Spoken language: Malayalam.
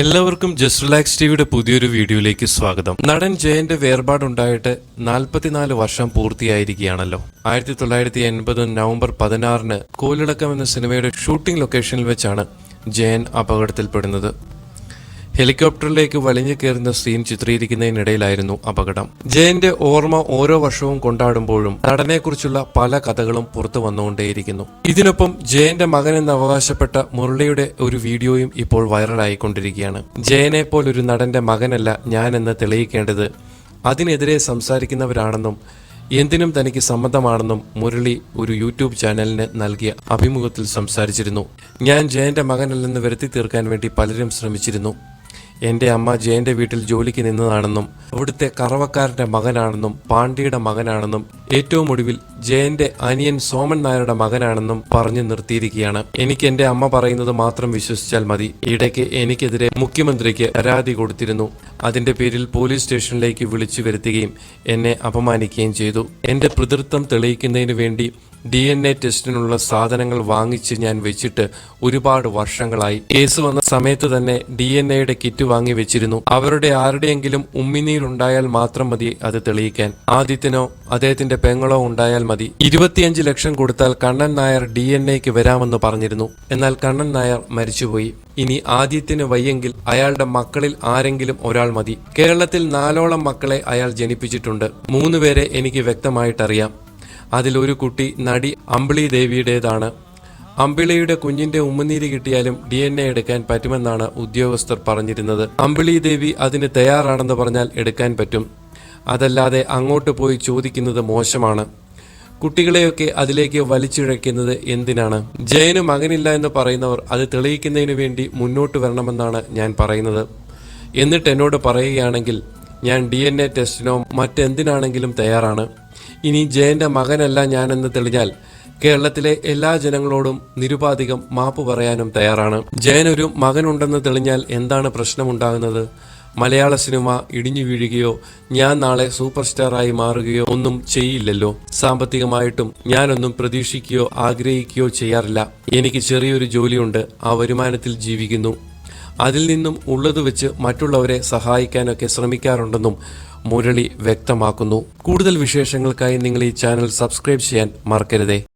എല്ലാവർക്കും ജസ്റ്റ് റിലാക്സ് ടിവിയുടെ പുതിയൊരു വീഡിയോയിലേക്ക് സ്വാഗതം. നടൻ ജയന്റെ വേർപാടുണ്ടായിട്ട് നാൽപ്പത്തിനാല് വർഷം പൂർത്തിയായിരിക്കുകയാണല്ലോ. ആയിരത്തി തൊള്ളായിരത്തി എൺപത് നവംബർ പതിനാറിന് കോലിളക്കം എന്ന സിനിമയുടെ ഷൂട്ടിംഗ് ലൊക്കേഷനിൽ വെച്ചാണ് ജയൻ അപകടത്തിൽപ്പെടുന്നത്. ഹെലികോപ്റ്ററിലേക്ക് വലിഞ്ഞു കയറുന്ന സീൻ ചിത്രീകരിക്കുന്നതിനിടയിലായിരുന്നു അപകടം. ജയന്റെ ഓർമ്മ ഓരോ വർഷവും കൊണ്ടാടുമ്പോഴും നടനെക്കുറിച്ചുള്ള പല കഥകളും പുറത്തു വന്നുകൊണ്ടേയിരിക്കുന്നു. ഇതിനൊപ്പം ജയന്റെ മകൻ എന്ന് അവകാശപ്പെട്ട മുരളിയുടെ ഒരു വീഡിയോയും ഇപ്പോൾ വൈറലായിക്കൊണ്ടിരിക്കുകയാണ്. ജയനെ പോലൊരു നടന്റെ മകനല്ല ഞാനെന്ന് തെളിയിക്കേണ്ടത് അതിനെതിരെ സംസാരിക്കുന്നവരാണെന്നും എന്തിനും തനിക്ക് സമ്മതമാണെന്നും മുരളി ഒരു യൂട്യൂബ് ചാനലിന് നൽകിയ അഭിമുഖത്തിൽ സംസാരിച്ചിരുന്നു. ഞാൻ ജയന്റെ മകനല്ലെന്ന് വരുത്തി തീർക്കാൻ വേണ്ടി പലരും ശ്രമിച്ചിരുന്നു. എന്റെ അമ്മ ജയന്റെ വീട്ടിൽ ജോലിക്ക് നിന്നതാണെന്നും അവിടുത്തെ കറവക്കാരന്റെ മകനാണെന്നും പാണ്ഡ്യയുടെ മകനാണെന്നും ഏറ്റവും ഒടുവിൽ ജയന്റെ അനിയൻ സോമൻ നായരുടെ മകനാണെന്നും പറഞ്ഞു നിർത്തിയിരിക്കുകയാണ്. എനിക്ക് എന്റെ അമ്മ പറയുന്നത് മാത്രം വിശ്വസിച്ചാൽ മതി. ഇടയ്ക്ക് എനിക്കെതിരെ മുഖ്യമന്ത്രിക്ക് പരാതി കൊടുത്തിരുന്നു. അതിന്റെ പേരിൽ പോലീസ് സ്റ്റേഷനിലേക്ക് വിളിച്ചു വരുത്തുകയും എന്നെ അപമാനിക്കുകയും ചെയ്തു. എന്റെ പിതൃത്വം തെളിയിക്കുന്നതിന് വേണ്ടി ഡി എൻ എ ടെസ്റ്റിനുള്ള സാധനങ്ങൾ വാങ്ങിച്ച് ഞാൻ വെച്ചിട്ട് ഒരുപാട് വർഷങ്ങളായി. കേസ് വന്ന സമയത്ത് തന്നെ ഡി എൻ എയുടെ കിറ്റ് വാങ്ങി വെച്ചിരുന്നു. അവരുടെ ആരുടെയെങ്കിലും ഉമ്മിനീരുണ്ടായാൽ മാത്രം മതി അത് തെളിയിക്കാൻ. ആദിത്യനോ അദ്ദേഹത്തിന്റെ പെങ്ങളോ ഉണ്ടായാൽ മതി. ഇരുപത്തിയഞ്ച് ലക്ഷം കൊടുത്താൽ കണ്ണൻ നായർ ഡി എൻ എക്ക് വരാമെന്ന് പറഞ്ഞിരുന്നു. എന്നാൽ കണ്ണൻ നായർ മരിച്ചുപോയി. ഇനി ആദ്യത്തിന് വയ്യെങ്കിൽ അയാളുടെ മക്കളിൽ ആരെങ്കിലും ഒരാൾ മതി. കേരളത്തിൽ നാലോളം മക്കളെ അയാൾ ജനിപ്പിച്ചിട്ടുണ്ട്. മൂന്നുപേരെ എനിക്ക് വ്യക്തമായിട്ടറിയാം. അതിലൊരു കുട്ടി നടി അമ്പിളി ദേവിയുടേതാണ്. അമ്പിളിയുടെ കുഞ്ഞിന്റെ ഉമ്മനീര് കിട്ടിയാലും ഡി എൻ എ എടുക്കാൻ പറ്റുമെന്നാണ് ഉദ്യോഗസ്ഥർ പറഞ്ഞിരുന്നത്. അമ്പിളി ദേവി അതിന് തയ്യാറാണെന്ന് പറഞ്ഞാൽ എടുക്കാൻ പറ്റും. അതല്ലാതെ അങ്ങോട്ട് പോയി ചോദിക്കുന്നത് മോശമാണ്. കുട്ടികളെയൊക്കെ അതിലേക്ക് വലിച്ചിഴയ്ക്കുന്നത് എന്തിനാണ്? ജയന് മകനില്ല എന്ന് പറയുന്നവർ അത് തെളിയിക്കുന്നതിന് വേണ്ടി മുന്നോട്ട് വരണമെന്നാണ് ഞാൻ പറയുന്നത്. എന്നിട്ട് എന്നോട് പറയുകയാണെങ്കിൽ ഞാൻ ഡി എൻ എ ടെസ്റ്റിനോ മറ്റെന്തിനാണെങ്കിലും തയ്യാറാണ്. ഇനി ജയന്റെ മകനല്ല ഞാനെന്ന് തെളിഞ്ഞാൽ കേരളത്തിലെ എല്ലാ ജനങ്ങളോടും നിരുപാധികം മാപ്പ് പറയാനും തയ്യാറാണ്. ജയൻ ഒരു മകനുണ്ടെന്ന് തെളിഞ്ഞാൽ എന്താണ് പ്രശ്നമുണ്ടാകുന്നത്? മലയാള സിനിമ ഇടിഞ്ഞു വീഴുകയോ ഞാൻ നാളെ സൂപ്പർ സ്റ്റാറായി മാറുകയോ ഒന്നും ചെയ്യില്ലല്ലോ. സാമ്പത്തികമായിട്ടും ഞാനൊന്നും പ്രതീക്ഷിക്കുകയോ ആഗ്രഹിക്കുകയോ ചെയ്യാറില്ല. എനിക്ക് ചെറിയൊരു ജോലിയുണ്ട് ആ വരുമാനത്തിൽ ജീവിക്കുന്നു. അതിൽ നിന്നും ഉള്ളത് വെച്ച് മറ്റുള്ളവരെ സഹായിക്കാനൊക്കെ ശ്രമിക്കാറുണ്ടെന്നും മുരളി വ്യക്തമാക്കുന്നു. കൂടുതൽ വിശേഷങ്ങൾക്കായി നിങ്ങൾ ഈ ചാനൽ സബ്സ്ക്രൈബ് ചെയ്യാൻ മറക്കരുതേ.